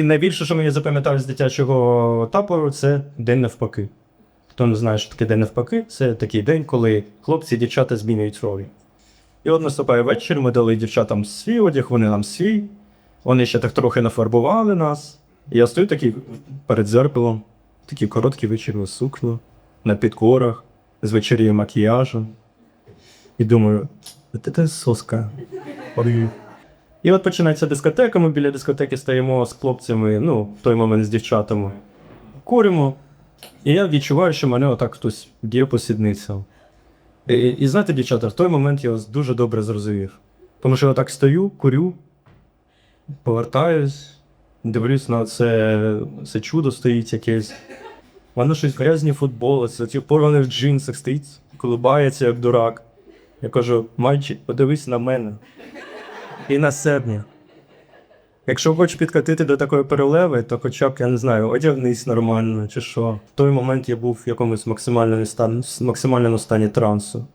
І найбільше, що мені запам'яталось з дитячого табору, це день навпаки. Хто не знає, що таке день навпаки, це такий день, коли хлопці і дівчата змінюють ролі. І от наступає вечір, ми дали дівчатам свій одяг, вони нам свій. Вони ще так трохи нафарбували нас. І я стою такий перед дзеркалом, такий короткий вечірню сукню, на підкорах, з вечерію макіяжем. І думаю, те соска. І от починається дискотека, ми біля дискотеки стоїмо з хлопцями, ну, в той момент з дівчатами. Куримо. І я відчуваю, що мене отак хтось б'є по сідницям. І, і знаєте, дівчата, в той момент я вас дуже добре зрозумів. Тому що я так стою, курю, повертаюсь, дивлюсь на це, це чудо стоїть якесь. Воно щось грязні футболиці, ті порваних джинсах стоїть, колибається, як дурак. Я кажу, мальчик, подивись на мене. І на себе. Якщо хочеш підкатити до такої перелеви, то хоча б, я не знаю, одягнись нормально чи що. В той момент я був в якомусь максимальному стані, максимальному стані трансу.